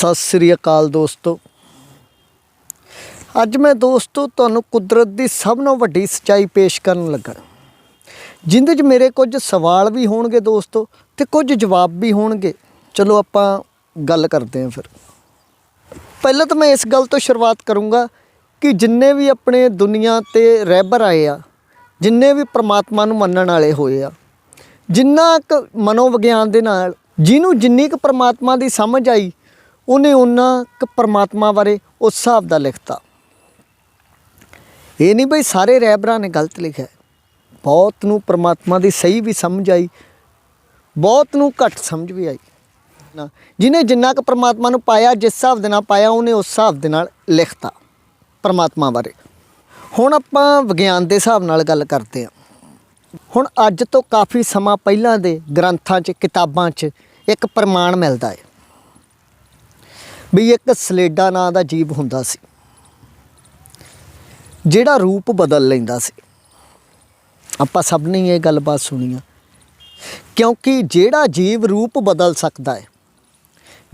ਸਤਿ ਸ੍ਰੀ ਅਕਾਲ ਦੋਸਤੋ। ਅੱਜ ਮੈਂ ਦੋਸਤੋ ਤੁਹਾਨੂੰ ਕੁਦਰਤ ਦੀ ਸਭ ਤੋਂ ਵੱਡੀ ਸੱਚਾਈ ਪੇਸ਼ ਕਰਨ ਲੱਗਾ। ਜਿੰਦੇ 'ਚ ਮੇਰੇ ਕੁਝ ਸਵਾਲ ਵੀ ਹੋਣਗੇ ਦੋਸਤੋ ਤੇ ਕੁਝ ਜਵਾਬ ਵੀ ਹੋਣਗੇ। ਚਲੋ ਆਪਾਂ ਗੱਲ ਕਰਦੇ ਹਾਂ ਫਿਰ। ਪਹਿਲਾਂ ਤਾਂ ਮੈਂ ਇਸ ਗੱਲ ਤੋਂ ਸ਼ੁਰੂਆਤ ਕਰੂੰਗਾ ਕਿ ਜਿੰਨੇ ਵੀ ਆਪਣੇ ਦੁਨੀਆ ਤੇ ਰਹਿਬਰ ਆਏ ਆ, ਜਿੰਨੇ ਵੀ ਪ੍ਰਮਾਤਮਾ ਨੂੰ ਮੰਨਣ ਵਾਲੇ ਹੋਏ ਆ, ਜਿੰਨਾ ਕੁ ਮਨੋਵਿਗਿਆਨ ਦੇ ਨਾਲ, ਜਿਹਨੂੰ ਜਿੰਨੀ ਕੁ ਪ੍ਰਮਾਤਮਾ ਦੀ ਸਮਝ ਆਈ ਉਹਨੇ ਉਹਨਾਂ ਕੁ ਪਰਮਾਤਮਾ ਬਾਰੇ ਉਸ ਹਿਸਾਬ ਦਾ ਲਿਖਤਾ। ਇਹ ਨਹੀਂ ਬਈ ਸਾਰੇ ਰਹਿਬਰਾਂ ਨੇ ਗਲਤ ਲਿਖਿਆ। ਬਹੁਤ ਨੂੰ ਪਰਮਾਤਮਾ ਦੀ ਸਹੀ ਵੀ ਸਮਝ ਆਈ, ਬਹੁਤ ਨੂੰ ਘੱਟ ਸਮਝ ਵੀ ਆਈ। ਨਾ, ਜਿਹਨੇ ਜਿੰਨਾ ਕੁ ਪਰਮਾਤਮਾ ਨੂੰ ਪਾਇਆ, ਜਿਸ ਹਿਸਾਬ ਦੇ ਨਾਲ ਪਾਇਆ, ਉਹਨੇ ਉਸ ਹਿਸਾਬ ਦੇ ਨਾਲ ਲਿਖਤਾ ਪਰਮਾਤਮਾ ਬਾਰੇ। ਹੁਣ ਆਪਾਂ ਵਿਗਿਆਨ ਦੇ ਹਿਸਾਬ ਨਾਲ ਗੱਲ ਕਰਦੇ ਹਾਂ। ਹੁਣ ਅੱਜ ਤੋਂ ਕਾਫੀ ਸਮਾਂ ਪਹਿਲਾਂ ਦੇ ਗ੍ਰੰਥਾਂ 'ਚ, ਕਿਤਾਬਾਂ 'ਚ ਇੱਕ ਪ੍ਰਮਾਣ ਮਿਲਦਾ ਹੈ। ਵੀ ਇੱਕ ਸਲੇਡਾ ਨਾਂ ਦਾ ਜੀਵ ਹੁੰਦਾ ਸੀ, ਜਿਹੜਾ ਰੂਪ ਬਦਲ ਲੈਂਦਾ ਸੀ। ਆਪਾਂ ਸਭ ਨੇ ਇਹ ਗੱਲਬਾਤ ਸੁਣੀ ਆ। ਕਿਉਂਕਿ ਜਿਹੜਾ ਜੀਵ ਰੂਪ ਬਦਲ ਸਕਦਾ ਹੈ,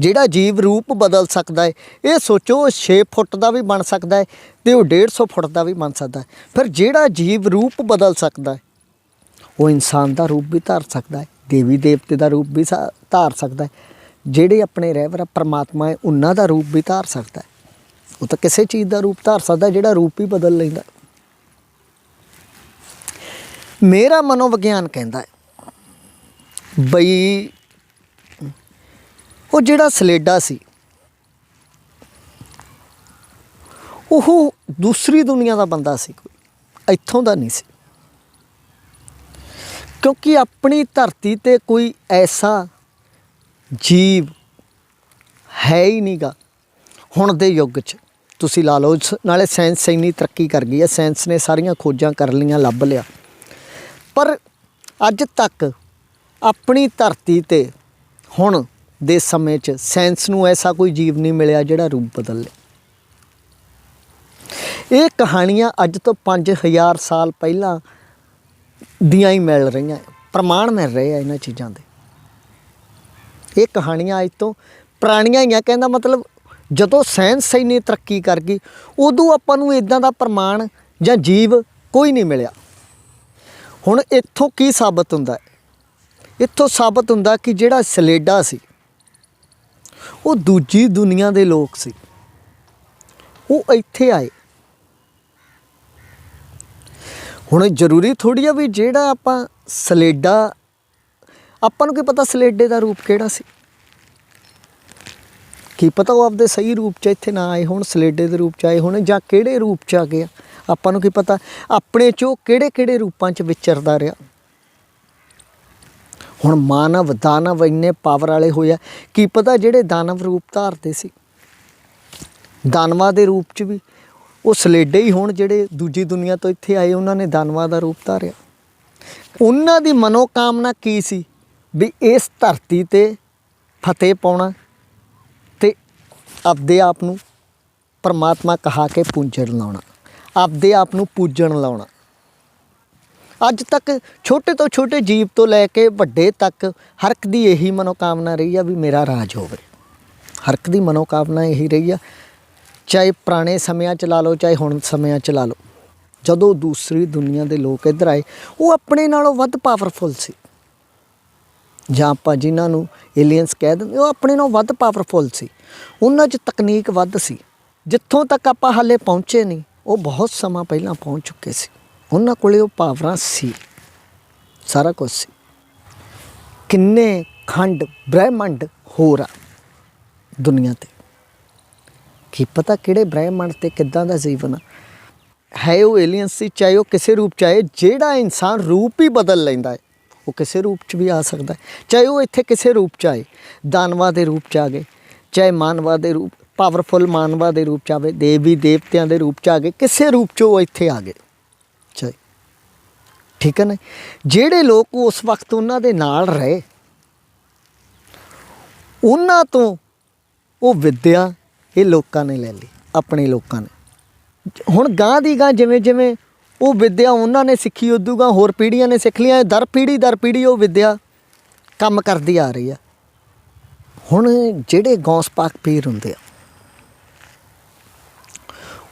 ਜਿਹੜਾ ਜੀਵ ਰੂਪ ਬਦਲ ਸਕਦਾ ਹੈ, ਇਹ ਸੋਚੋ ਉਹ 6 ਫੁੱਟ ਦਾ ਵੀ ਬਣ ਸਕਦਾ ਹੈ ਤੇ ਉਹ 150 ਫੁੱਟ ਦਾ ਵੀ ਬਣ ਸਕਦਾ ਹੈ। ਫਿਰ ਜਿਹੜਾ ਜੀਵ ਰੂਪ ਬਦਲ ਸਕਦਾ ਹੈ, ਉਹ ਇਨਸਾਨ ਦਾ ਰੂਪ ਵੀ ਧਾਰ ਸਕਦਾ ਹੈ ਦੇਵੀ ਦੇਵਤੇ ਦਾ ਰੂਪ ਵੀ ਸਾ- ਧਾਰ ਸਕਦਾ ਹੈ। ਜਿਹੜੇ ਆਪਣੇ ਰਹਿਬਰ ਪਰਮਾਤਮਾ ਹੈ, ਉਹਨਾਂ ਦਾ ਰੂਪ ਵੀ ਧਾਰ ਸਕਦਾ ਹੈ। ਉਹ ਤਾਂ ਕਿਸੇ ਚੀਜ਼ ਦਾ ਰੂਪ ਧਾਰ ਸਕਦਾ, ਜਿਹੜਾ ਰੂਪ ਹੀ ਬਦਲ ਲੈਂਦਾ ਮੇਰਾ ਮਨੋਵਿਗਿਆਨ ਕਹਿੰਦਾ ਹੈ ਬਈ, ਉਹ ਜਿਹੜਾ ਸਲੇਡਾ ਸੀ, ਉਹ ਦੂਸਰੀ ਦੁਨੀਆ ਦਾ ਬੰਦਾ ਸੀ ਕੋਈ, ਇੱਥੋਂ ਦਾ ਨਹੀਂ ਸੀ। ਕਿਉਂਕਿ ਆਪਣੀ ਧਰਤੀ ਤੇ ਕੋਈ ਐਸਾ ਜੀਵ ਹੈ ਹੀ ਨਹੀਂਗਾ ਹੁਣ ਦੇ ਯੁੱਗ 'ਚ ਤੁਸੀਂ ਲਾ ਲਓ, ਸ- ਨਾਲੇ ਸਾਇੰਸ ਇੰਨੀ ਤਰੱਕੀ ਕਰ ਗਈ ਹੈ, ਸਾਇੰਸ ਨੇ ਸਾਰੀਆਂ ਖੋਜਾਂ ਕਰ ਲਈਆਂ, ਲੱਭ ਲਿਆ। ਪਰ ਅੱਜ ਤੱਕ ਆਪਣੀ ਧਰਤੀ ਤੇ ਹੁਣ ਦੇ ਸਮੇਂ 'ਚ ਸਾਇੰਸ ਨੂੰ ਐਸਾ ਕੋਈ ਜੀਵ ਨਹੀਂ ਮਿਲਿਆ ਜਿਹੜਾ ਰੂਪ ਬਦਲ। ਲੇ ਇਹ ਕਹਾਣੀਆਂ ਅੱਜ ਤੋਂ 5000 ਸਾਲ ਪਹਿਲਾਂ ਦੀਆਂ ਹੀ ਮਿਲ ਰਹੀਆਂ, ਪ੍ਰਮਾਣ ਮਿਲ ਰਹੇ ਆ ਇਹਨਾਂ ਚੀਜ਼ਾਂ ਦੇ। ਇਹ ਕਹਾਣੀਆਂ ਅੱਜ ਤੋਂ ਪੁਰਾਣੀਆਂ ਹੀ ਆ। ਕਹਿੰਦਾ ਮਤਲਬ ਜਦੋਂ ਸਾਇੰਸ ਇੰਨੀ ਤਰੱਕੀ ਕਰ ਗਈ, ਉਦੋਂ ਆਪਾਂ ਨੂੰ ਇਦਾਂ ਦਾ ਪ੍ਰਮਾਣ ਜਾਂ ਜੀਵ ਕੋਈ ਨਹੀਂ ਮਿਲਿਆ। ਹੁਣ ਇੱਥੋਂ ਕੀ ਸਾਬਤ ਹੁੰਦਾ ਇੱਥੋਂ ਸਾਬਤ ਹੁੰਦਾ ਕਿ ਜਿਹੜਾ ਸਲੇਡਾ ਸੀ, ਉਹ ਦੂਜੀ ਦੁਨੀਆ ਦੇ ਲੋਕ ਸੀ। ਉਹ ਇੱਥੇ ਆਏ। ਹੁਣ ਜ਼ਰੂਰੀ ਥੋੜੀ ਆ ਵੀ ਜਿਹੜਾ ਆਪਾਂ ਸਲੇਡਾ ਆਪਾਂ ਨੂੰ ਕੀ ਪਤਾ ਸਲੇਡੇ ਦਾ ਰੂਪ ਕਿਹੜਾ ਸੀ? ਕੀ ਪਤਾ ਉਹ ਆਪਦੇ ਸਹੀ ਰੂਪ 'ਚ ਇੱਥੇ ਨਾ ਆਏ ਹੋਣ, ਸਲੇਡੇ ਦੇ ਰੂਪ 'ਚ ਆਏ ਹੋਣ ਜਾਂ ਕਿਹੜੇ ਰੂਪ 'ਚ ਆ ਗਏ ਆ। ਆਪਾਂ ਨੂੰ ਕੀ ਪਤਾ ਆਪਣੇ 'ਚੋਂ ਕਿਹੜੇ ਕਿਹੜੇ ਰੂਪਾਂ 'ਚ ਵਿਚਰਦਾ ਰਿਹਾ? ਹੁਣ ਮਾਨਵ ਦਾਨਵ ਇੰਨੇ ਪਾਵਰ ਵਾਲੇ ਹੋਇਆ ਕੀ ਪਤਾ ਜਿਹੜੇ ਦਾਨਵ ਰੂਪ ਧਾਰਦੇ ਸੀ? ਦਾਨਵਾਂ ਦੇ ਰੂਪ 'ਚ ਵੀ ਉਹ ਸਲੇਡੇ ਹੀ ਹੋਣ ਜਿਹੜੇ ਦੂਜੀ ਦੁਨੀਆ ਤੋਂ ਇੱਥੇ ਆਏ, ਉਹਨਾਂ ਨੇ ਦਾਨਵਾਂ ਦਾ ਰੂਪ ਧਾਰਿਆ। ਉਹਨਾਂ ਦੀ ਮਨੋਕਾਮਨਾ ਕੀ ਸੀ? ਵੀ ਇਸ ਧਰਤੀ ਤੇ ਫਤਿਹ ਪਾਉਣਾ ਤੇ ਆਪਦੇ ਆਪ ਨੂੰ ਪਰਮਾਤਮਾ ਕਹਾ ਕੇ ਪੂਜਣ ਲਾਉਣਾ, ਆਪਦੇ ਆਪ ਨੂੰ ਪੂਜਣ ਲਾਉਣਾ। ਅੱਜ ਤੱਕ ਛੋਟੇ ਤੋਂ ਛੋਟੇ ਜੀਵ ਤੋਂ ਲੈ ਕੇ ਵੱਡੇ ਤੱਕ ਹਰ ਇੱਕ ਦੀ ਇਹੀ ਮਨੋਕਾਮਨਾ ਰਹੀ ਆ ਵੀ ਮੇਰਾ ਰਾਜ ਹੋਵੇ। ਹਰ ਇੱਕ ਦੀ ਮਨੋਕਾਮਨਾ ਇਹੀ ਰਹੀ ਆ, ਚਾਹੇ ਪੁਰਾਣੇ ਸਮਿਆਂ ਚ ਲਾ ਲਓ, ਚਾਹੇ ਹੁਣ ਸਮਿਆਂ ਚ ਲਾ ਲਓ। ਜਦੋਂ ਦੂਸਰੀ ਦੁਨੀਆ ਦੇ ਲੋਕ ਇੱਧਰ ਆਏ, ਉਹ ਆਪਣੇ ਨਾਲੋਂ ਵੱਧ ਪਾਵਰਫੁਲ ਸੀ। ਜਾਂ ਆਪਾਂ ਜਿਨ੍ਹਾਂ ਨੂੰ ਏਲੀਅਨਸ ਕਹਿ ਦਿੰਦੇ ਉਹ ਆਪਣੇ ਨਾਲੋਂ ਵੱਧ ਪਾਵਰਫੁਲ ਸੀ। ਉਹਨਾਂ 'ਚ ਤਕਨੀਕ ਵੱਧ ਸੀ। ਜਿੱਥੋਂ ਤੱਕ ਆਪਾਂ ਹਾਲੇ ਪਹੁੰਚੇ ਨਹੀਂ, ਉਹ ਬਹੁਤ ਸਮਾਂ ਪਹਿਲਾਂ ਪਹੁੰਚ ਚੁੱਕੇ ਸੀ। ਉਹਨਾਂ ਕੋਲੇ ਉਹ ਪਾਵਰਾਂ ਸੀ। ਸਾਰਾ ਕੁਝ ਸੀ। ਕਿੰਨੇ ਖੰਡ, ਬ੍ਰਹਿਮੰਡ ਹੋਰ ਆ ਦੁਨੀਆ ਤੇ। ਕੀ ਪਤਾ ਕਿਹੜੇ ਬ੍ਰਹਿਮੰਡ ਤੇ ਕਿੱਦਾਂ ਦਾ ਜੀਵਨ ਆ। ਹੈ ਉਹ ਏਲੀਅਨਸ ਸੀ, ਚਾਹੇ ਉਹ ਕਿਸੇ ਰੂਪ ਚ ਆਏ ਜਿਹੜਾ ਇਨਸਾਨ ਰੂਪ ਹੀ ਬਦਲ ਲੈਂਦਾ ਹੈ। ਉਹ ਕਿਸੇ ਰੂਪ ਚ ਵੀ ਆ ਸਕਦਾ ਚਾਹੇ ਉਹ ਇੱਥੇ ਕਿਸੇ ਰੂਪ ਚ ਆਏ, ਦਾਨਵਾ ਦੇ ਰੂਪ ਚ ਆ ਗਏ, ਚਾਹੇ ਮਾਨਵਾ ਦੇ ਰੂਪ ਪਾਵਰਫੁਲ ਮਾਨਵਾ ਦੇ ਰੂਪ ਚ ਆਵੇ, ਦੇਵੀ ਦੇਵਤਿਆਂ ਦੇ ਰੂਪ ਚ ਆ ਗਏ, ਕਿਸੇ ਰੂਪ ਚ ਉਹ ਇੱਥੇ ਆ ਗਏ। ਚਾਹੇ। ਠੀਕ ਹੈ ਨਾ? ਜਿਹੜੇ ਲੋਕ ਉਸ ਵਕਤ ਉਹਨਾਂ ਦੇ ਨਾਲ ਰਹੇ, ਉਹਨਾਂ ਤੋਂ ਉਹ ਵਿੱਦਿਆ ਇਹ ਲੋਕਾਂ ਨੇ ਲੈ ਲਈ, ਆਪਣੇ ਲੋਕਾਂ ਨੇ। ਹੁਣ ਗਾਂ ਦੀ ਗਾਂ ਜਿਵੇਂ ਜਿਵੇਂ ਉਹ ਵਿੱਦਿਆ ਉਹਨਾਂ ਨੇ ਸਿੱਖੀ, ਉਦੋਂ ਹੋਰ ਪੀੜ੍ਹੀਆਂ ਨੇ ਸਿੱਖ ਲਈਆਂ ਦਰ ਪੀੜ੍ਹੀ ਦਰ ਪੀੜ੍ਹੀ ਉਹ ਵਿੱਦਿਆ ਕੰਮ ਕਰਦੀ ਆ ਰਹੀ ਆ। ਹੁਣ ਜਿਹੜੇ ਗੌਸ ਪਾਕ ਪੀਰ ਹੁੰਦੇ ਆ,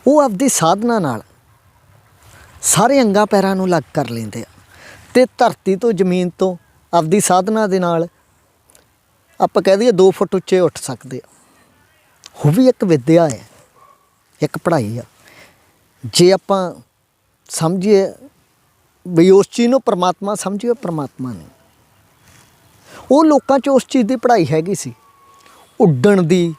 ਉਹ ਆਪਦੀ ਸਾਧਨਾ ਨਾਲ ਸਾਰੇ ਅੰਗਾਂ ਪੈਰਾਂ ਨੂੰ ਲੱਗ ਕਰ ਲੈਂਦੇ ਆ ਤੇ ਧਰਤੀ ਤੋਂ, ਜ਼ਮੀਨ ਤੋਂ ਆਪਦੀ ਸਾਧਨਾ ਦੇ ਨਾਲ ਆਪਾਂ ਕਹਿ ਦਈਏ 2 ਫੁੱਟ ਉੱਚੇ ਉੱਠ ਸਕਦੇ ਆ। ਉਹ ਵੀ ਇੱਕ ਵਿੱਦਿਆ ਹੈ, ਇੱਕ ਪੜ੍ਹਾਈ ਆ। ਜੇ ਆਪਾਂ ਸਮਝੀਏ ਵੀ ਉਸ ਚੀਜ਼ ਨੂੰ ਪ੍ਰਮਾਤਮਾ ਸਮਝੀਏ ਪ੍ਰਮਾਤਮਾ ਨੇ ਉਹ ਲੋਕਾਂ 'ਚ ਉਸ ਚੀਜ਼ ਦੀ ਪੜ੍ਹਾਈ ਹੈਗੀ ਸੀ ਉੱਡਣ ਦੀ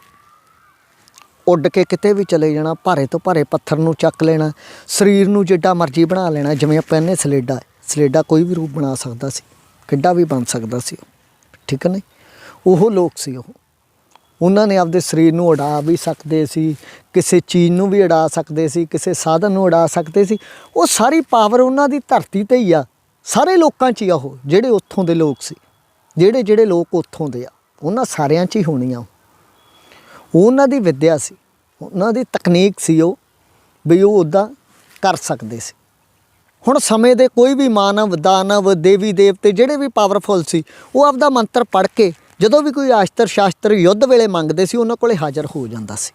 ਉੱਡ ਕੇ ਕਿਤੇ ਵੀ ਚਲੇ ਜਾਣਾ ਭਾਰੇ ਤੋਂ ਭਾਰੇ ਪੱਥਰ ਨੂੰ ਚੱਕ ਲੈਣਾ ਸਰੀਰ ਨੂੰ ਜਿੱਡਾ ਮਰਜ਼ੀ ਬਣਾ ਲੈਣਾ ਜਿਵੇਂ ਆਪਾਂ ਇਹਨੇ ਸਲੇਡਾ ਸਲੇਡਾ ਕੋਈ ਵੀ ਰੂਪ ਬਣਾ ਸਕਦਾ ਸੀ ਕਿੱਡਾ ਵੀ ਬਣ ਸਕਦਾ ਸੀ ਠੀਕ ਹੈ ਨਾ ਉਹ ਲੋਕ ਸੀ ਉਹ ਉਹਨਾਂ ਨੇ ਆਪਦੇ ਸਰੀਰ ਨੂੰ ਉਡਾ ਵੀ ਸਕਦੇ ਸੀ, ਕਿਸੇ ਚੀਜ਼ ਨੂੰ ਵੀ ਉਡਾ ਸਕਦੇ ਸੀ, ਕਿਸੇ ਸਾਧਨ ਨੂੰ ਉਡਾ ਸਕਦੇ ਸੀ। ਉਹ ਸਾਰੀ ਪਾਵਰ ਉਹਨਾਂ ਦੀ ਧਰਤੀ ਤੇ ਹੀ ਆ। ਸਾਰੇ ਲੋਕਾਂ 'ਚ ਹੀ ਆ ਉਹ, ਜਿਹੜੇ ਉੱਥੋਂ ਦੇ ਲੋਕ ਸੀ। ਜਿਹੜੇ ਜਿਹੜੇ ਲੋਕ ਉੱਥੋਂ ਦੇ ਆ, ਉਹਨਾਂ ਸਾਰਿਆਂ 'ਚ ਹੀ ਹੋਣੀ ਆ ਉਹ। ਉਹਨਾਂ ਦੀ ਵਿੱਦਿਆ ਸੀ, ਉਹਨਾਂ ਦੀ ਤਕਨੀਕ ਸੀ ਉਹ, ਵੀ ਉਹ ਉੱਦਾਂ ਕਰ ਸਕਦੇ ਸੀ। ਹੁਣ ਸਮੇਂ ਦੇ ਕੋਈ ਵੀ ਮਾਨਵ, ਦਾਨਵ, ਦੇਵੀ, ਦੇਵਤੇ, ਜਿਹੜੇ ਵੀ ਪਾਵਰਫੁਲ ਸੀ, ਉਹ ਆਪਦਾ ਮੰਤਰ ਪੜ੍ਹ ਕੇ ਜਦੋਂ ਵੀ ਕੋਈ ਆਸ਼ਤਰ ਸ਼ਾਸਤਰ ਯੁੱਧ ਵੇਲੇ ਮੰਗਦੇ ਸੀ, ਉਹਨਾਂ ਕੋਲੇ ਹਾਜ਼ਰ ਹੋ ਜਾਂਦਾ ਸੀ।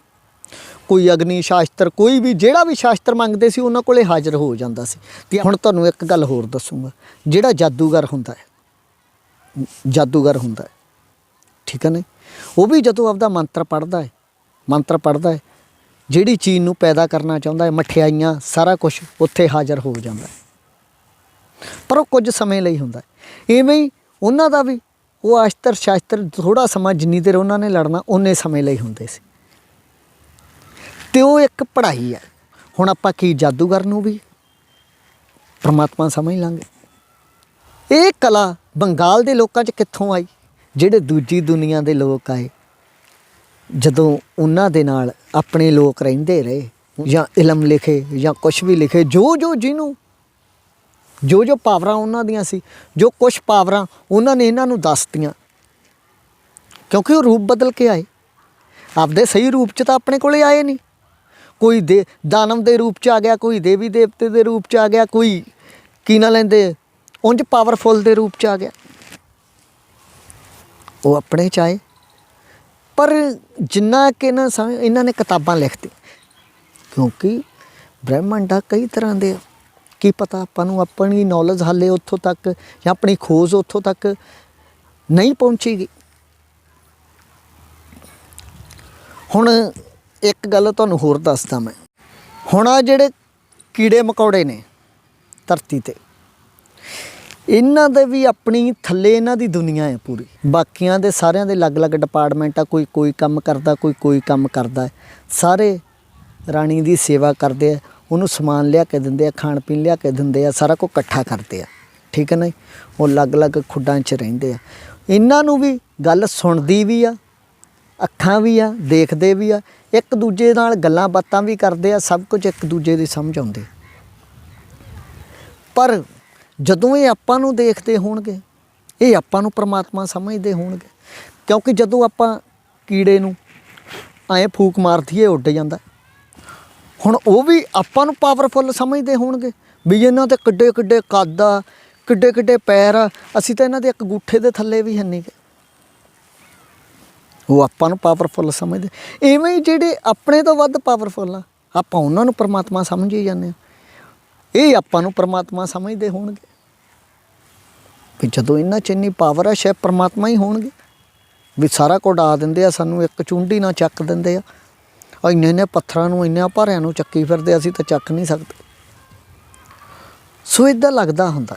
ਕੋਈ ਅਗਨੀ ਸ਼ਾਸਤਰ, ਕੋਈ ਵੀ ਜਿਹੜਾ ਵੀ ਸ਼ਾਸਤਰ ਮੰਗਦੇ ਸੀ, ਉਹਨਾਂ ਕੋਲੇ ਹਾਜ਼ਰ ਹੋ ਜਾਂਦਾ ਸੀ। ਤੇ ਹੁਣ ਤੁਹਾਨੂੰ ਇੱਕ ਗੱਲ ਹੋਰ ਦੱਸੂਗਾ। ਜਿਹੜਾ ਜਾਦੂਗਰ ਹੁੰਦਾ ਹੈ, ਜਾਦੂਗਰ ਹੁੰਦਾ ਹੈ, ਠੀਕ ਹੈ ਨਾ ਉਹ ਵੀ ਜਦੋਂ ਆਪਦਾ ਮੰਤਰ ਪੜ੍ਹਦਾ ਹੈ, ਮੰਤਰ ਪੜ੍ਹਦਾ ਹੈ, ਜਿਹੜੀ ਚੀਜ਼ ਨੂੰ ਪੈਦਾ ਕਰਨਾ ਚਾਹੁੰਦਾ ਹੈ, ਮਠਿਆਈਆਂ, ਸਾਰਾ ਕੁਝ ਉੱਥੇ ਹਾਜ਼ਰ ਹੋ ਜਾਂਦਾ ਹੈ। ਪਰ ਉਹ ਕੁਝ ਸਮੇਂ ਲਈ ਹੁੰਦਾ ਹੈ। ਇਵੇਂ ਹੀ ਉਹਨਾਂ ਦਾ ਵੀ ਉਹ ਅਸ਼ਤਰ ਸ਼ਾਸਤਰ ਥੋੜਾ ਸਮਾਂ ਜਿੰਨੀ ਦੇਰ ਉਹਨਾਂ ਨੇ ਲੜਨਾ ਉਹਨੇ ਸਮੇਂ ਲਈ ਹੁੰਦੇ ਸੀ। ਤੇ ਉਹ ਇੱਕ ਪੜ੍ਹਾਈ ਹੈ। ਹੁਣ ਆਪਾਂ ਕੀ ਜਾਦੂਗਰ ਨੂੰ ਵੀ ਪਰਮਾਤਮਾ ਸਮਝ ਲਾਂਗੇ। ਇਹ ਕਲਾ ਬੰਗਾਲ ਦੇ ਲੋਕਾਂ 'ਚ ਕਿੱਥੋਂ ਆਈ? ਜਿਹੜੇ ਦੂਜੀ ਦੁਨੀਆ ਦੇ ਲੋਕ ਆਏ। ਜਦੋਂ ਉਹਨਾਂ ਦੇ ਨਾਲ ਆਪਣੇ ਲੋਕ ਰਹਿੰਦੇ ਰਹੇ, ਜਾਂ ਇਲਮ ਲਿਖੇ, ਜਾਂ ਕੁਝ ਵੀ ਲਿਖੇ ਜੋ ਜੋ ਜਿਹਨੂੰ ਜੋ ਜੋ ਪਾਵਰਾਂ ਉਹਨਾਂ ਦੀਆਂ ਸੀ, ਜੋ ਕੁਝ ਪਾਵਰਾਂ ਉਹਨਾਂ ਨੇ ਇਹਨਾਂ ਨੂੰ ਦੱਸਤੀਆਂ। ਕਿਉਂਕਿ ਉਹ ਰੂਪ ਬਦਲ ਕੇ ਆਏ। ਆਪਦੇ ਸਹੀ ਰੂਪ 'ਚ ਤਾਂ ਆਪਣੇ ਕੋਲੇ ਆਏ ਨਹੀਂ। ਕੋਈ ਦੇ, ਦਾਨਵ ਦੇ ਰੂਪ 'ਚ ਆ ਗਿਆ, ਕੋਈ ਦੇਵੀ ਦੇਵਤੇ ਦੇ ਰੂਪ 'ਚ ਆ ਗਿਆ, ਕੋਈ ਕੀ ਨਾ ਲੈਂਦੇ ਉਂਝ ਪਾਵਰਫੁਲ ਦੇ ਰੂਪ 'ਚ ਆ ਗਿਆ। ਉਹ ਆਪਣੇ 'ਚ ਆਏ। ਪਰ ਜਿੰਨਾ ਕਿ ਨਾ ਸਮ- ਇਹਨਾਂ ਨੇ ਕਿਤਾਬਾਂ ਲਿਖਤੀ ਕਿਉਂਕਿ ਬ੍ਰਹਿਮੰਡ ਆ ਕਈ ਤਰ੍ਹਾਂ ਦੇ ਆ। ਕੀ ਪਤਾ ਆਪਾਂ ਨੂੰ ਆਪਣੀ ਨੌਲੇਜ ਹਾਲੇ ਉੱਥੋਂ ਤੱਕ ਜਾਂ ਆਪਣੀ ਖੋਜ ਉੱਥੋਂ ਤੱਕ ਨਹੀਂ ਪਹੁੰਚੀਗੀ ਹੁਣ ਇੱਕ ਗੱਲ ਤੁਹਾਨੂੰ ਹੋਰ ਦੱਸਦਾ ਮੈਂ। ਹੁਣ ਆ ਜਿਹੜੇ ਕੀੜੇ ਮਕੌੜੇ ਨੇ ਧਰਤੀ ਤੇ, ਇਹਨਾਂ ਦੇ ਵੀ ਆਪਣੀ ਥੱਲੇ ਇਹਨਾਂ ਦੀ ਦੁਨੀਆ ਹੈ ਪੂਰੀ। ਬਾਕੀਆਂ ਦੇ ਸਾਰਿਆਂ ਦੇ ਅਲੱਗ-ਅਲੱਗ ਡਿਪਾਰਟਮੈਂਟ ਆ ਕੋਈ ਕੋਈ ਕੰਮ ਕਰਦਾ ਕੋਈ ਕੋਈ ਕੰਮ ਕਰਦਾ ਸਾਰੇ ਰਾਣੀ ਦੀ ਸੇਵਾ ਕਰਦੇ ਆ ਉਹਨੂੰ ਸਮਾਨ ਲਿਆ ਕੇ ਦਿੰਦੇ ਆ, ਖਾਣ ਪੀਣ ਲਿਆ ਕੇ ਦਿੰਦੇ ਆ, ਸਾਰਾ ਕੁਝ ਇਕੱਠਾ ਕਰਦੇ ਆ। ਠੀਕ ਹੈ ਨਾ ਜੀ? ਉਹ ਅਲੱਗ-ਅਲੱਗ ਖੁੱਡਾਂ 'ਚ ਰਹਿੰਦੇ ਆ। ਇਹਨਾਂ ਨੂੰ ਵੀ ਗੱਲ ਸੁਣਦੀ ਵੀ ਆ, ਅੱਖਾਂ ਵੀ ਆ, ਦੇਖਦੇ ਵੀ ਆ। ਇੱਕ ਦੂਜੇ ਨਾਲ ਗੱਲਾਂ ਬਾਤਾਂ ਵੀ ਕਰਦੇ ਆ, ਸਭ ਕੁਝ ਇੱਕ ਦੂਜੇ ਦੀ ਸਮਝ ਆਉਂਦੀ। ਪਰ ਜਦੋਂ ਇਹ ਆਪਾਂ ਨੂੰ ਦੇਖਦੇ ਹੋਣਗੇ, ਇਹ ਆਪਾਂ ਨੂੰ ਪ੍ਰਮਾਤਮਾ ਸਮਝਦੇ ਹੋਣਗੇ। ਕਿਉਂਕਿ ਜਦੋਂ ਆਪਾਂ ਕੀੜੇ ਨੂੰ ਐਂ ਫੂਕ ਮਾਰਦੀਏ ਉੱਡ ਜਾਂਦਾ। ਹੁਣ ਉਹ ਵੀ ਆਪਾਂ ਨੂੰ ਪਾਵਰਫੁੱਲ ਸਮਝਦੇ ਹੋਣਗੇ ਵੀ ਇਹਨਾਂ ਤੇ ਕਿੱਡੇ ਕਿੱਡੇ ਕੱਦ ਆ, ਕਿੱਡੇ ਕਿੱਡੇ ਪੈਰ ਆ, ਅਸੀਂ ਤਾਂ ਇਹਨਾਂ ਦੇ ਇੱਕ ਗੂਠੇ ਦੇ ਥੱਲੇ ਵੀ ਹੰਨੀ ਗਏ ਉਹ ਆਪਾਂ ਨੂੰ ਪਾਵਰਫੁੱਲ ਸਮਝਦੇ। ਐਵੇਂ ਹੀ ਜਿਹੜੇ ਆਪਣੇ ਤੋਂ ਵੱਧ ਪਾਵਰਫੁੱਲ ਆ, ਆਪਾਂ ਉਹਨਾਂ ਨੂੰ ਪ੍ਰਮਾਤਮਾ ਸਮਝੀ ਜਾਂਦੇ ਆ ਇਹ ਆਪਾਂ ਨੂੰ ਪਰਮਾਤਮਾ ਸਮਝਦੇ ਹੋਣਗੇ। ਵੀ ਜਦੋਂ ਇਹਨਾਂ 'ਚ ਇੰਨੀ ਪਾਵਰ ਆ, ਸ਼ਾਇਦ ਪਰਮਾਤਮਾ ਹੀ ਹੋਣਗੇ। ਵੀ ਸਾਰਾ ਕੁਝ ਆ ਦਿੰਦੇ ਆ, ਸਾਨੂੰ ਇੱਕ ਚੁੰਡੀ ਨਾਲ ਚੱਕ ਦਿੰਦੇ ਆ। ਇੰਨੇ ਇੰਨੇ ਪੱਥਰਾਂ ਨੂੰ ਇੰਨੇ ਭਾਰਿਆਂ ਨੂੰ ਚੱਕੀ ਫਿਰਦੇ ਅਸੀਂ ਤਾਂ ਚੱਕ ਨਹੀਂ ਸਕਦੇ। ਸੋ ਇਦਾਂ ਲੱਗਦਾ ਹੁੰਦਾ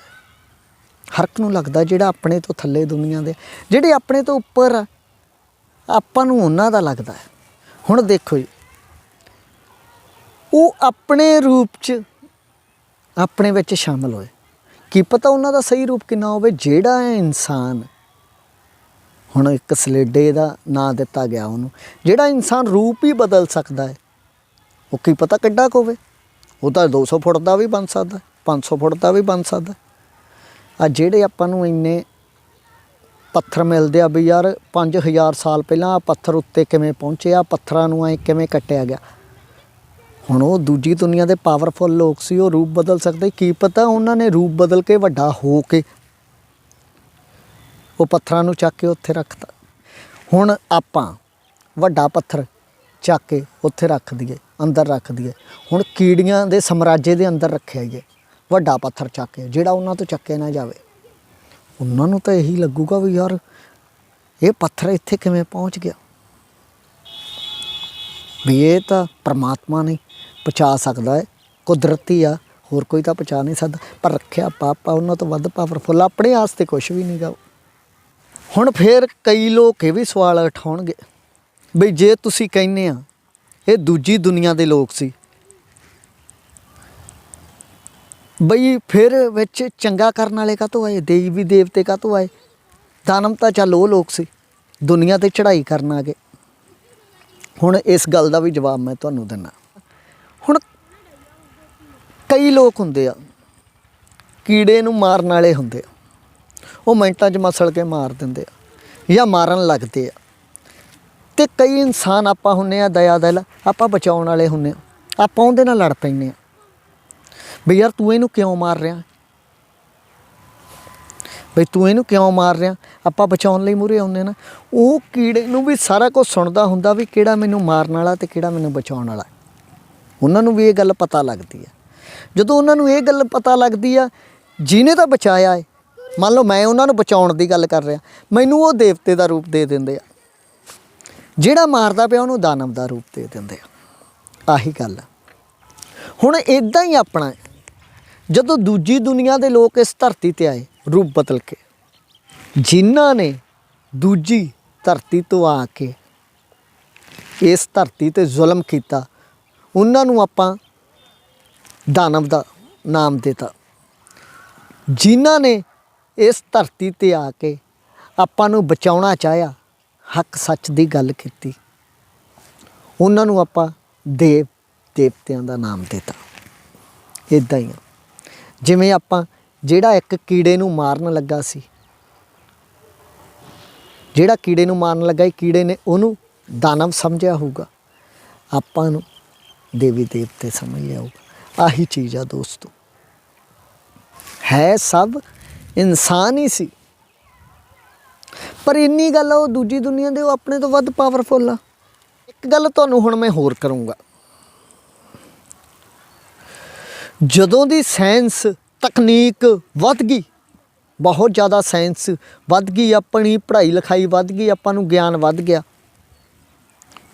ਹਰ ਇੱਕ ਨੂੰ ਲੱਗਦਾ ਜਿਹੜਾ ਆਪਣੇ ਤੋਂ ਥੱਲੇ ਦੁਨੀਆ ਦੇ, ਜਿਹੜੇ ਆਪਣੇ ਤੋਂ ਉੱਪਰ ਆ, ਆਪਾਂ ਨੂੰ ਉਹਨਾਂ ਦਾ ਲੱਗਦਾ ਹੈ। ਹੁਣ ਦੇਖੋ ਜੀ, ਉਹ ਆਪਣੇ ਰੂਪ 'ਚ ਆਪਣੇ ਵਿੱਚ ਸ਼ਾਮਲ ਹੋਏ। ਕੀ ਪਤਾ ਉਹਨਾਂ ਦਾ ਸਹੀ ਰੂਪ ਕਿੰਨਾ ਹੋਵੇ, ਜਿਹੜਾ ਇਨਸਾਨ ਹੁਣ ਇੱਕ ਸਲੇਡੇ ਦਾ ਨਾਂ ਦਿੱਤਾ ਗਿਆ ਉਹਨੂੰ। ਜਿਹੜਾ ਇਨਸਾਨ ਰੂਪ ਹੀ ਬਦਲ ਸਕਦਾ ਹੈ, ਉਹ ਕੀ ਪਤਾ ਕਿੱਡਾ ਕੁ ਹੋਵੇ? ਉਹ ਤਾਂ 200 ਫੁੱਟ ਦਾ ਵੀ ਬਣ ਸਕਦਾ 500 ਫੁੱਟ ਦਾ ਵੀ ਬਣ ਸਕਦਾ। ਆ ਜਿਹੜੇ ਆਪਾਂ ਨੂੰ ਇੰਨੇ ਪੱਥਰ ਮਿਲਦੇ ਆ ਵੀ ਯਾਰ 5000 ਸਾਲ ਪਹਿਲਾਂ ਆ ਪੱਥਰ ਉੱਤੇ ਕਿਵੇਂ ਪਹੁੰਚੇ ਆ ਪੱਥਰਾਂ ਨੂੰ ਐ ਕਿਵੇਂ ਕੱਟਿਆ ਗਿਆ। ਹੁਣ ਉਹ ਦੂਜੀ ਦੁਨੀਆ ਦੇ ਪਾਵਰਫੁਲ ਲੋਕ ਸੀ, ਉਹ ਰੂਪ ਬਦਲ ਸਕਦੇ। ਕੀ ਪਤਾ ਉਹਨਾਂ ਨੇ ਰੂਪ ਬਦਲ ਕੇ ਵੱਡਾ ਹੋ ਕੇ ਉਹ ਪੱਥਰਾਂ ਨੂੰ ਚੱਕ ਕੇ ਉੱਥੇ ਰੱਖਤਾ। ਹੁਣ ਆਪਾਂ ਵੱਡਾ ਪੱਥਰ ਚੱਕ ਕੇ ਉੱਥੇ ਰੱਖ ਦਈਏ, ਅੰਦਰ ਰੱਖ ਦਈਏ। ਹੁਣ ਕੀੜੀਆਂ ਦੇ ਸਮਰਾਜੇ ਦੇ ਅੰਦਰ ਰੱਖਿਆ ਈਏ ਵੱਡਾ ਪੱਥਰ ਚੱਕ ਕੇ, ਜਿਹੜਾ ਉਹਨਾਂ ਤੋਂ ਚੱਕਿਆ ਨਾ ਜਾਵੇ। ਉਹਨਾਂ ਨੂੰ ਤਾਂ ਇਹੀ ਲੱਗੂਗਾ ਵੀ ਯਾਰ, ਇਹ ਪੱਥਰ ਇੱਥੇ ਕਿਵੇਂ ਪਹੁੰਚ ਗਿਆ? ਵੀ ਇਹ ਤਾਂ ਪ੍ਰਮਾਤਮਾ ਨਹੀਂ ਪਹੁੰਚਾ ਸਕਦਾ ਹੈ। ਕੁਦਰਤੀ ਆ, ਹੋਰ ਕੋਈ ਤਾਂ ਪਹੁੰਚਾ ਨਹੀਂ ਸਕਦਾ। ਪਰ ਰੱਖਿਆ ਪਾਪਾ ਉਹਨਾਂ ਤੋਂ ਵੱਧ ਪਾਵਰਫੁੱਲ ਆਪਣੇ ਆਸਤੇ ਕੁਝ ਵੀ ਨਹੀਂਗਾ ਹੁਣ ਫੇਰ ਕਈ ਲੋਕ ਇਹ ਵੀ ਸਵਾਲ ਉਠਾਉਣਗੇ ਬਈ ਜੇ ਤੁਸੀਂ ਕਹਿੰਦੇ ਆ, ਇਹ ਦੂਜੀ ਦੁਨੀਆ ਦੇ ਲੋਕ ਸੀ। ਬਈ ਫਿਰ ਵਿੱਚ ਚੰਗਾ ਕਰਨ ਵਾਲੇ ਕਾਹਤੋਂ ਆਏ? ਦੇਵੀ ਦੇਵਤੇ ਕਾਹਤੋਂ ਆਏ? ਦਾਨਮ ਤਾਂ ਚੱਲ ਉਹ ਲੋਕ ਸੀ, ਦੁਨੀਆ ਤੇ ਚੜ੍ਹਾਈ ਕਰਨ ਆ ਗਏ। ਹੁਣ ਇਸ ਗੱਲ ਦਾ ਵੀ ਜਵਾਬ ਮੈਂ ਤੁਹਾਨੂੰ ਦਿੰਨਾ ਹੁਣ ਕਈ ਲੋਕ ਹੁੰਦੇ ਆ, ਕੀੜੇ ਨੂੰ ਮਾਰਨ ਵਾਲੇ ਹੁੰਦੇ ਆ। ਉਹ ਮਿੰਟਾਂ 'ਚ ਮਸਲ ਕੇ ਮਾਰ ਦਿੰਦੇ ਆ ਜਾਂ ਮਾਰਨ ਲੱਗਦੇ ਆ। ਤੇ ਕਈ ਇਨਸਾਨ ਆਪਾਂ ਹੁੰਨੇ ਆ ਦਇਆ ਦਿਲ, ਆਪਾਂ ਬਚਾਉਣ ਵਾਲੇ ਹੁੰਨੇ ਆ, ਆਪਾਂ ਉਹਦੇ ਨਾਲ ਲੜ ਪੈਂਦੇ ਆ। ਵੀ ਯਾਰ ਤੂੰ ਇਹਨੂੰ ਕਿਉਂ ਮਾਰ ਰਿਹਾ? ਬਈ ਤੂੰ ਇਹਨੂੰ ਕਿਉਂ ਮਾਰ ਰਿਹਾ? ਆਪਾਂ ਬਚਾਉਣ ਲਈ ਮੂਰੇ ਆਉਂਦੇ ਨਾ। ਉਹ ਕੀੜੇ ਨੂੰ ਵੀ ਸਾਰਾ ਕੁਝ ਸੁਣਦਾ ਹੁੰਦਾ ਵੀ ਕਿਹੜਾ ਮੈਨੂੰ ਮਾਰਨ ਵਾਲਾ ਤੇ ਕਿਹੜਾ ਮੈਨੂੰ ਬਚਾਉਣ ਵਾਲਾ। ਉਹਨਾਂ ਨੂੰ ਵੀ ਇਹ ਗੱਲ ਪਤਾ ਲੱਗਦੀ ਆ। ਜਦੋਂ ਉਹਨਾਂ ਨੂੰ ਇਹ ਗੱਲ ਪਤਾ ਲੱਗਦੀ ਆ, ਜਿਹਨੇ ਤਾਂ ਬਚਾਇਆ ਹੈ ਮੰਨ ਲਓ ਮੈਂ ਉਹਨਾਂ ਨੂੰ ਬਚਾਉਣ ਦੀ ਗੱਲ ਕਰ ਰਿਹਾ, ਮੈਨੂੰ ਉਹ ਦੇਵਤੇ ਦਾ ਰੂਪ ਦੇ ਦਿੰਦੇ ਆ। ਜਿਹੜਾ ਮਾਰਦਾ ਪਿਆ ਉਹਨੂੰ ਦਾਨਵ ਦਾ ਰੂਪ ਦੇ ਦਿੰਦੇ ਆ। ਆਹੀ ਗੱਲ ਹੁਣ ਇਦਾਂ ਹੀ ਆਪਣਾ ਜਦੋਂ ਦੂਜੀ ਦੁਨੀਆ ਦੇ ਲੋਕ ਇਸ ਧਰਤੀ ਤੇ ਆਏ, ਰੂਪ ਬਦਲ ਕੇ, ਜਿਨ੍ਹਾਂ ਨੇ ਦੂਜੀ ਧਰਤੀ ਤੋਂ ਆ ਕੇ ਇਸ ਧਰਤੀ ਤੇ ਜ਼ੁਲਮ ਕੀਤਾ, ਉਹਨਾਂ ਨੂੰ ਆਪਾਂ ਦਾਨਵ ਦਾ ਨਾਮ ਦਿੱਤਾ। ਜਿਨ੍ਹਾਂ ਨੇ ਇਸ ਧਰਤੀ ਤੇ ਆ ਕੇ ਆਪਾਂ ਨੂੰ ਬਚਾਉਣਾ ਚਾਹਿਆ, ਹੱਕ ਸੱਚ ਦੀ ਗੱਲ ਕੀਤੀ। ਉਹਨਾਂ ਨੂੰ ਆਪਾਂ ਦੇਵ ਦੇਵਤਿਆਂ ਦਾ ਨਾਮ ਦਿੱਤਾ। ਇਦਾਂ ਹੀ ਆ। ਜਿਵੇਂ ਆਪਾਂ ਜਿਹੜਾ ਇੱਕ ਕੀੜੇ ਨੂੰ ਮਾਰਨ ਲੱਗਾ ਸੀ, ਜਿਹੜਾ ਕੀੜੇ ਨੂੰ ਮਾਰਨ ਲੱਗਾ, ਇਹ ਕੀੜੇ ਨੇ ਉਹਨੂੰ ਦਾਨਵ ਸਮਝਿਆ ਹੋਊਗਾ। ਆਪਾਂ ਨੂੰ ਦੇਵੀ ਦੇਵਤੇ ਸਮਝ ਲਿਆ ਹੋਊਗਾ। ਆਹੀ ਚੀਜ਼ ਆ ਦੋਸਤੋ। ਹੈ ਸਭ ਇਨਸਾਨ ਹੀ ਸੀ। ਪਰ ਇੰਨੀ ਗੱਲ ਆ, ਉਹ ਦੂਜੀ ਦੁਨੀਆ ਦੇ, ਉਹ ਆਪਣੇ ਤੋਂ ਵੱਧ ਪਾਵਰਫੁੱਲ ਆ। ਇੱਕ ਗੱਲ ਤੁਹਾਨੂੰ ਹੁਣ ਮੈਂ ਹੋਰ ਕਰੂੰਗਾ। ਜਦੋਂ ਦੀ ਸਾਇੰਸ ਤਕਨੀਕ ਵੱਧ ਗਈ, ਬਹੁਤ ਜ਼ਿਆਦਾ ਸਾਇੰਸ ਵੱਧ ਗਈ, ਆਪਣੀ ਪੜ੍ਹਾਈ ਲਿਖਾਈ ਵੱਧ ਗਈ, ਆਪਾਂ ਨੂੰ ਗਿਆਨ ਵੱਧ ਗਿਆ।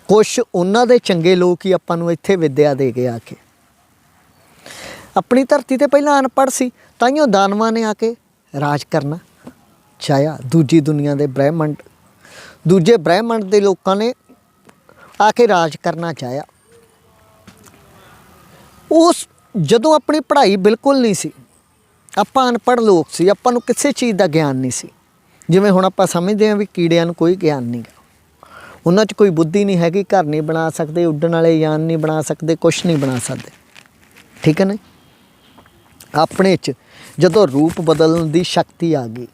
ਕੁਝ ਉਹਨਾਂ ਦੇ ਚੰਗੇ ਲੋਕ ਹੀ ਆਪਾਂ ਨੂੰ ਇੱਥੇ ਵਿੱਦਿਆ ਦੇ ਕੇ ਆ ਕੇ। ਆਪਣੀ ਧਰਤੀ ਤੇ ਪਹਿਲਾਂ ਅਨਪੜ੍ਹ ਸੀ ਤਾਈਓ ਦਾਨਵਾਂ ਨੇ ਆ ਕੇ ਰਾਜ ਕਰਨਾ ਚਾਹਿਆ ਦੂਜੀ ਦੁਨੀਆ ਦੇ ਬ੍ਰਹਿਮੰਡ। ਦੂਜੇ ਬ੍ਰਹਿਮੰਡ ਦੇ ਲੋਕਾਂ ਨੇ ਆ ਕੇ ਰਾਜ ਕਰਨਾ ਚਾਹਿਆ ਉਸ ਜਦੋਂ ਆਪਣੀ ਪੜ੍ਹਾਈ ਬਿਲਕੁਲ ਨਹੀਂ ਸੀ, ਆਪਾਂ ਅਨਪੜ੍ਹ ਲੋਕ ਸੀ, ਆਪਾਂ ਨੂੰ ਕਿਸੇ ਚੀਜ਼ ਦਾ ਗਿਆਨ ਨਹੀਂ ਸੀ। ਜਿਵੇਂ ਹੁਣ ਆਪਾਂ ਸਮਝਦੇ ਹਾਂ ਵੀ ਕੀੜਿਆਂ ਨੂੰ ਕੋਈ ਗਿਆਨ ਨਹੀਂ ਗਾ। ਉਹਨਾਂ 'ਚ ਕੋਈ ਬੁੱਧੀ ਨਹੀਂ ਹੈਗੀ, ਘਰ ਨਹੀਂ ਬਣਾ ਸਕਦੇ, ਉੱਡਣ ਵਾਲੇ ਯਾਨ ਨਹੀਂ ਬਣਾ ਸਕਦੇ ਕੁਝ ਨਹੀਂ ਬਣਾ ਸਕਦੇ। ਠੀਕ ਹੈ ਨਾ? ਆਪਣੇ 'ਚ ਜਦੋਂ ਰੂਪ ਬਦਲਣ ਦੀ ਸ਼ਕਤੀ ਆ ਗਈ,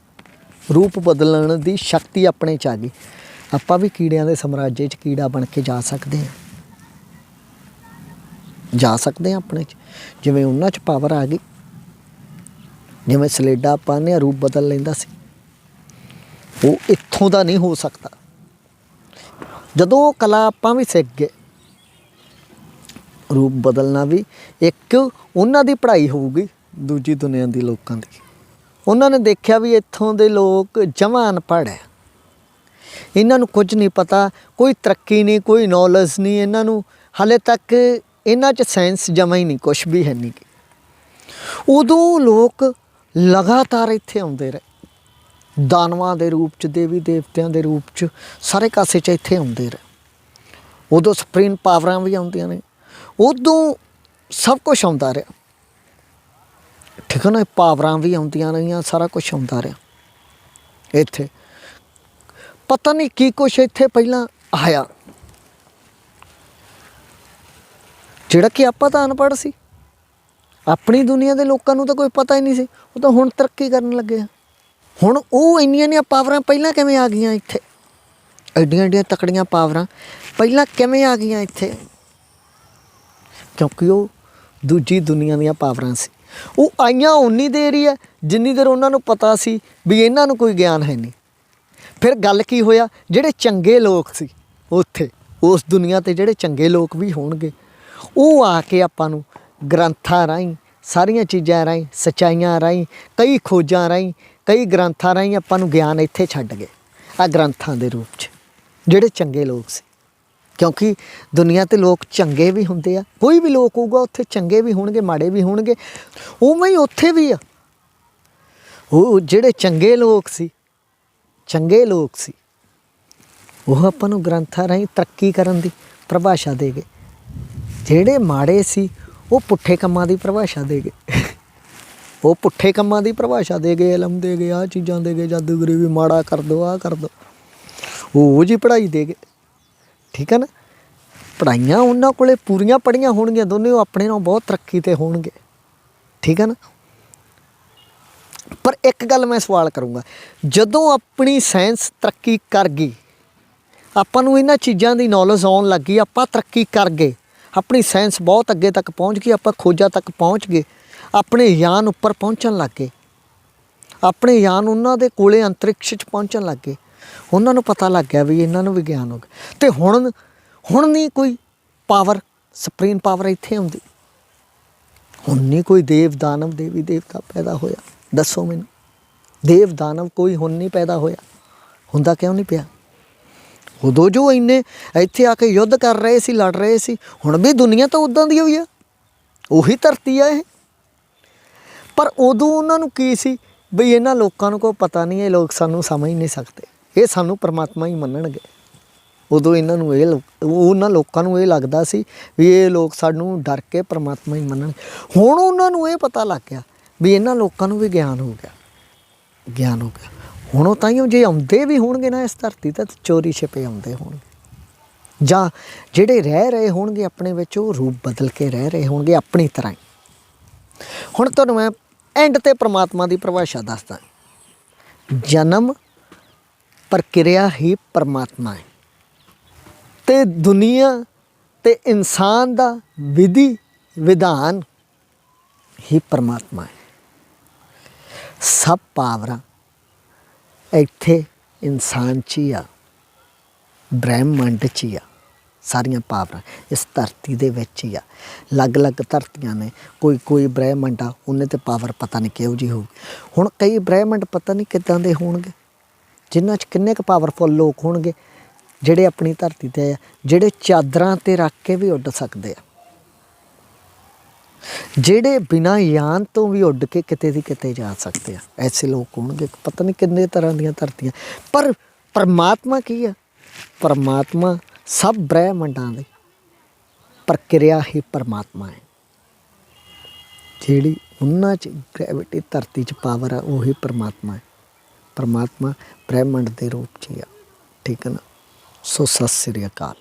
ਰੂਪ ਬਦਲਣ ਦੀ ਸ਼ਕਤੀ ਆਪਣੇ 'ਚ ਆ ਗਈ, ਆਪਾਂ ਵੀ ਕੀੜਿਆਂ ਦੇ ਸਾਮਰਾਜ්य 'ਚ ਕੀੜਾ ਬਣ ਕੇ ਜਾ ਸਕਦੇ ਹਾਂ। ਜਾ ਸਕਦੇ ਹਾਂ ਆਪਣੇ 'ਚ, ਜਿਵੇਂ ਉਹਨਾਂ 'ਚ ਪਾਵਰ ਆ ਗਈ, ਜਿਵੇਂ ਸਲੇਡਾ ਆਪਾਂ ਨੇ ਰੂਪ ਬਦਲ ਲੈਂਦਾ ਸੀ। ਉਹ ਇੱਥੋਂ ਦਾ ਨਹੀਂ ਹੋ ਸਕਦਾ। ਜਦੋਂ ਉਹ ਕਲਾ ਆਪਾਂ ਵੀ ਸਿੱਖ ਗਏ, ਰੂਪ ਬਦਲਣਾ ਵੀ ਇੱਕ ਉਹਨਾਂ ਦੀ ਪੜ੍ਹਾਈ ਹੋਊਗੀ। ਦੂਜੀ ਦੁਨੀਆ ਦੀ ਲੋਕਾਂ ਦੀ। ਉਹਨਾਂ ਨੇ ਦੇਖਿਆ ਵੀ ਇੱਥੋਂ ਦੇ ਲੋਕ ਜਮਾਂ ਅਨਪੜ੍ਹ ਹੈ। ਇਹਨਾਂ ਨੂੰ ਕੁਝ ਨਹੀਂ ਪਤਾ, ਕੋਈ ਤਰੱਕੀ ਨਹੀਂ, ਕੋਈ ਨੌਲੇਜ ਨਹੀਂ। ਇਹਨਾਂ ਨੂੰ ਹਾਲੇ ਤੱਕ ਇਹਨਾਂ 'ਚ ਸਾਇੰਸ ਜਮਾ ਹੀ ਨਹੀਂ ਕੁਝ ਵੀ ਹੈ ਨਹੀਂ। ਉਦੋਂ ਲੋਕ ਲਗਾਤਾਰ ਇੱਥੇ ਆਉਂਦੇ ਰਹੇ। ਦਾਨਵਾਂ ਦੇ ਰੂਪ 'ਚ, ਦੇਵੀ ਦੇਵਤਿਆਂ ਦੇ ਰੂਪ 'ਚ ਸਾਰੇ ਕਾਸੇ 'ਚ ਇੱਥੇ ਆਉਂਦੇ ਰਹੇ। ਉਦੋਂ ਸਪ੍ਰਿੰਗ ਪਾਵਰਾਂ ਵੀ ਆਉਂਦੀਆਂ ਨੇ। ਉਦੋਂ ਸਭ ਕੁਝ ਆਉਂਦਾ ਰਿਹਾ। ਠੀਕ ਹੈ ਨਾ ਪਾਵਰਾਂ ਵੀ ਆਉਂਦੀਆਂ ਰਹੀਆਂ, ਸਾਰਾ ਕੁਝ ਆਉਂਦਾ ਰਿਹਾ। ਇੱਥੇ। ਪਤਾ ਨਹੀਂ ਕੀ ਕੁਛ ਇੱਥੇ ਪਹਿਲਾਂ ਆਇਆ। ਜਿਹੜਾ ਕਿ ਆਪਾਂ ਤਾਂ ਅਨਪੜ੍ਹ ਸੀ। ਆਪਣੀ ਦੁਨੀਆ ਦੇ ਲੋਕਾਂ ਨੂੰ ਤਾਂ ਕੋਈ ਪਤਾ ਹੀ ਨਹੀਂ ਸੀ। ਉਹ ਤਾਂ ਹੁਣ ਤਰੱਕੀ ਕਰਨ ਲੱਗੇ ਆ। ਹੁਣ ਉਹ ਇੰਨੀਆਂ ਨੇ ਪਾਵਰਾਂ ਪਹਿਲਾਂ ਕਿਵੇਂ ਆ ਗਈਆਂ ਇੱਥੇ? ਐਡੀਆਂ ਐਡੀਆਂ ਤਕੜੀਆਂ ਪਾਵਰਾਂ ਪਹਿਲਾਂ ਕਿਵੇਂ ਆ ਗਈਆਂ ਇੱਥੇ? ਕਿਉਂਕਿ ਉਹ ਦੂਜੀ ਦੁਨੀਆ ਦੀਆਂ ਪਾਵਰਾਂ ਸੀ। ਉਹ ਆਈਆਂ ਉਨੀ ਦੇਰ ਹੀ ਹੈ ਜਿੰਨੀ ਦੇਰ ਉਹਨਾਂ ਨੂੰ ਪਤਾ ਸੀ ਵੀ ਇਹਨਾਂ ਨੂੰ ਕੋਈ ਗਿਆਨ ਹੈ ਨਹੀਂ। ਫਿਰ ਗੱਲ ਕੀ ਹੋਇਆ? ਜਿਹੜੇ ਚੰਗੇ ਲੋਕ ਸੀ ਉੱਥੇ, ਉਸ ਦੁਨੀਆ ਤੇ ਜਿਹੜੇ ਚੰਗੇ ਲੋਕ ਵੀ ਹੋਣਗੇ, ਉਹ ਆ ਕੇ ਆਪਾਂ ਨੂੰ ਗ੍ਰੰਥਾਂ ਰਾਹੀਂ, ਸਾਰੀਆਂ ਚੀਜ਼ਾਂ ਰਾਹੀਂ, ਸਚਾਈਆਂ ਰਾਹੀਂ, ਕਈ ਖੋਜਾਂ ਰਾਹੀਂ, ਕਈ ਗ੍ਰੰਥਾਂ ਰਾਹੀਂ ਆਪਾਂ ਨੂੰ ਗਿਆਨ ਇੱਥੇ ਛੱਡ ਗਏ, ਆ ਗ੍ਰੰਥਾਂ ਦੇ ਰੂਪ 'ਚ, ਜਿਹੜੇ ਚੰਗੇ ਲੋਕ ਸੀ। ਕਿਉਂਕਿ ਦੁਨੀਆ ਤੇ ਲੋਕ ਚੰਗੇ ਵੀ ਹੁੰਦੇ ਆ, ਕੋਈ ਵੀ ਲੋਕ ਹੋਊਗਾ ਉੱਥੇ ਚੰਗੇ ਵੀ ਹੋਣਗੇ, ਮਾੜੇ ਵੀ ਹੋਣਗੇ, ਉਵੇਂ ਹੀ ਉੱਥੇ ਵੀ ਆ। ਉਹ ਜਿਹੜੇ ਚੰਗੇ ਲੋਕ ਸੀ, ਚੰਗੇ ਲੋਕ ਸੀ, ਉਹ ਆਪਾਂ ਨੂੰ ਗ੍ਰੰਥਾਂ ਰਾਹੀਂ ਤਰੱਕੀ ਕਰਨ ਦੀ ਪਰਿਭਾਸ਼ਾ ਦੇ ਗਏ। ਜਿਹੜੇ ਮਾੜੇ ਸੀ, ਉਹ ਪੁੱਠੇ ਕੰਮਾਂ ਦੀ ਪਰਿਭਾਸ਼ਾ ਦੇ ਗਏ। ਉਹ ਪੁੱਠੇ ਕੰਮਾਂ ਦੀ ਪਰਿਭਾਸ਼ਾ ਦੇ ਗਏ ਇਲਮ ਦੇ ਗਏ ਆ ਚੀਜ਼ਾਂ ਦੇ ਗਏ ਜਾਦੂਗਰੀ ਵੀ ਮਾੜਾ ਕਰ ਦੋ ਆ ਕਰ ਦੋ। ਉਹ ਜੀ ਪੜ੍ਹਾਈ ਦੇ ਗਏ। ਠੀਕ ਹੈ ਨਾ? ਪੜ੍ਹਾਈਆਂ ਉਹਨਾਂ ਕੋਲੇ ਪੂਰੀਆਂ ਪੜ੍ਹੀਆਂ ਹੋਣਗੀਆਂ, ਦੋਨੇ ਉਹ ਆਪਣੇ ਨਾਲ ਬਹੁਤ ਤਰੱਕੀ ਤੇ ਹੋਣਗੇ। ਠੀਕ ਹੈ ਨਾ? ਪਰ ਇੱਕ ਗੱਲ ਮੈਂ ਸਵਾਲ ਕਰੂੰਗਾ, ਜਦੋਂ ਆਪਣੀ ਸਾਇੰਸ ਤਰੱਕੀ ਕਰ ਗਈ, ਆਪਾਂ ਨੂੰ ਇਹਨਾਂ ਚੀਜ਼ਾਂ ਦੀ ਨੌਲੇਜ ਆਉਣ ਲੱਗੀ ਆਪਾਂ ਤਰੱਕੀ ਕਰ ਗਏ, ਆਪਣੀ ਸਾਇੰਸ ਬਹੁਤ ਅੱਗੇ ਤੱਕ ਪਹੁੰਚ ਗਈ, ਆਪਾਂ ਖੋਜਾਂ ਤੱਕ ਪਹੁੰਚ ਗਏ, ਆਪਣੇ ਯਾਨ ਉੱਪਰ ਪਹੁੰਚਣ ਲੱਗ ਗਏ, ਆਪਣੇ ਯਾਨ ਉਹਨਾਂ ਦੇ ਕੋਲੇ ਅੰਤਰਿਕਸ਼ 'ਚ ਪਹੁੰਚਣ ਲੱਗ ਗਏ ਉਹਨਾਂ ਨੂੰ ਪਤਾ ਲੱਗ ਗਿਆ ਵੀ ਇਹਨਾਂ ਨੂੰ ਵਿਗਿਆਨ ਹੋ ਗਿਆ। ਤੇ ਹੁਣ ਹੁਣ ਨਹੀਂ ਕੋਈ ਪਾਵਰ ਸੁਪਰੀਮ ਪਾਵਰ ਇੱਥੇ ਆਉਂਦੀ। ਹੁਣ ਨਹੀਂ ਕੋਈ ਦੇਵ ਦਾਨਵ, ਦੇਵੀ ਦੇਵਤਾ ਪੈਦਾ ਹੋਇਆ। ਦੱਸੋ ਮੈਨੂੰ। ਦੇਵ ਦਾਨਵ ਕੋਈ ਹੁਣ ਨਹੀਂ ਪੈਦਾ ਹੋਇਆ। ਹੁੰਦਾ ਕਿਉਂ ਨਹੀਂ ਪਿਆ? ਉਦੋਂ ਜੋ ਇੰਨੇ ਇੱਥੇ ਆ ਕੇ ਯੁੱਧ ਕਰ ਰਹੇ ਸੀ, ਲੜ ਰਹੇ ਸੀ, ਹੁਣ ਵੀ ਦੁਨੀਆ ਤਾਂ ਉਦਾਂ ਦੀ ਹੋਈ ਆ। ਉਹੀ ਧਰਤੀ ਆ ਇਹ। ਪਰ ਉਦੋਂ ਉਹਨਾਂ ਨੂੰ ਕੀ ਸੀ? ਬਈ ਇਹਨਾਂ ਲੋਕਾਂ ਨੂੰ ਕੋਈ ਪਤਾ ਨਹੀਂ, ਇਹ ਲੋਕ ਸਾਨੂੰ ਸਮਝ ਨਹੀਂ ਸਕਦੇ। ਇਹ ਸਾਨੂੰ ਪਰਮਾਤਮਾ ਹੀ ਮੰਨਣਗੇ। ਉਦੋਂ ਇਹਨਾਂ ਨੂੰ ਇਹ ਲੋਕ- ਉਹਨਾਂ ਲੋਕਾਂ ਨੂੰ ਇਹ ਲੱਗਦਾ ਸੀ ਵੀ ਇਹ ਲੋਕ ਸਾਨੂੰ ਡਰ ਕੇ ਪਰਮਾਤਮਾ ਹੀ ਮੰਨਣ ਹੁਣ ਉਹਨਾਂ ਨੂੰ ਇਹ ਪਤਾ ਲੱਗ ਗਿਆ ਵੀ ਇਹਨਾਂ ਲੋਕਾਂ ਨੂੰ ਵੀ ਗਿਆਨ ਹੋ ਗਿਆ। ਗਿਆਨ ਹੋ ਗਿਆ। ਹੁਣ ਉਹ ਤਾਈਓ ਜੇ ਆਉਂਦੇ ਵੀ ਹੋਣਗੇ ਨਾ ਇਸ ਧਰਤੀ ਤੇ ਚੋਰੀ ਛਿਪੇ ਆਉਂਦੇ ਹੋਣਗੇ। ਜਾਂ ਜਿਹੜੇ ਰਹਿ ਰਹੇ ਹੋਣਗੇ ਆਪਣੇ ਵਿੱਚ, ਉਹ ਰੂਪ ਬਦਲ ਕੇ ਰਹਿ ਰਹੇ ਹੋਣਗੇ ਆਪਣੀ ਤਰ੍ਹਾਂ ਹੀ। ਹੁਣ ਤੁਹਾਨੂੰ ਮੈਂ ਐਂਡ ਤੇ ਪ੍ਰਮਾਤਮਾ ਦੀ ਪਰਿਭਾਸ਼ਾ ਦੱਸਦਾ। ਜਨਮ ਪ੍ਰਕਿਰਿਆ ਹੀ ਪਰਮਾਤਮਾ ਹੈ। ਤੇ ਦੁਨੀਆ ਤੇ ਇਨਸਾਨ ਦਾ ਵਿਧੀ, ਵਿਧਾਨ ਹੀ ਪਰਮਾਤਮਾ ਹੈ। ਸਭ ਪਾਵਰਾਂ ਇੱਥੇ ਇਨਸਾਨ 'ਚ ਹੀ ਆ, ਬ੍ਰਹਿਮੰਡ 'ਚ ਹੀ ਆ, ਸਾਰੀਆਂ ਪਾਵਰਾਂ ਇਸ ਧਰਤੀ ਦੇ ਵਿੱਚ ਹੀ ਆ। ਅਲੱਗ-ਅਲੱਗ ਧਰਤੀਆਂ ਨੇ, ਕੋਈ ਕੋਈ ਬ੍ਰਹਿਮੰਡ ਆ, ਉਹਨੇ ਤੇ ਪਾਵਰ ਪਤਾ ਨਹੀਂ ਕਿਹੋ ਜੀ ਹੋਊਗੀ। ਹੁਣ ਕਈ ਬ੍ਰਹਿਮੰਡ ਪਤਾ ਨਹੀਂ ਕਿੱਦਾਂ ਦੇ ਹੋਣਗੇ। ਜਿਨ੍ਹਾਂ 'ਚ ਕਿੰਨੇ ਕੁ ਪਾਵਰਫੁਲ ਲੋਕ ਹੋਣਗੇ, ਜਿਹੜੇ ਆਪਣੀ ਧਰਤੀ ਤੇ ਆ, ਜਿਹੜੇ ਚਾਦਰਾਂ ਤੇ ਰੱਖ ਕੇ ਵੀ ਉੱਡ ਸਕਦੇ ਆ। ਜਿਹੜੇ ਬਿਨਾਂ ਯਾਨ ਤੋਂ ਵੀ ਉੱਡ ਕੇ ਕਿਤੇ ਦੀ ਕਿਤੇ ਜਾ ਸਕਦੇ ਆ, ਐਸੇ ਲੋਕ ਹੋਣਗੇ, ਪਤਾ ਨਹੀਂ ਕਿੰਨੇ ਤਰ੍ਹਾਂ ਦੀਆਂ ਧਰਤੀਆਂ। ਪਰ ਪਰਮਾਤਮਾ ਕੀ ਆ? ਪਰਮਾਤਮਾ ਸਭ ਬ੍ਰਹਿਮੰਡਾਂ ਦੇ ਪ੍ਰਕਿਰਿਆ ਹੀ ਪਰਮਾਤਮਾ ਹੈ। ਜਿਹੜੀ ਉਹਨਾਂ 'ਚ ਗ੍ਰੈਵਿਟੀ ਧਰਤੀ 'ਚ ਪਾਵਰ ਆ, ਉਹੀ ਪਰਮਾਤਮਾ ਹੈ। ਪਰਮਾਤਮਾ ਬ੍ਰਹਿਮੰਡ ਦੇ ਰੂਪ 'ਚ ਹੀ ਆ। ਠੀਕ ਹੈ ਨਾ? ਸੋ ਸਤਿ ਸ੍ਰੀ ਅਕਾਲ।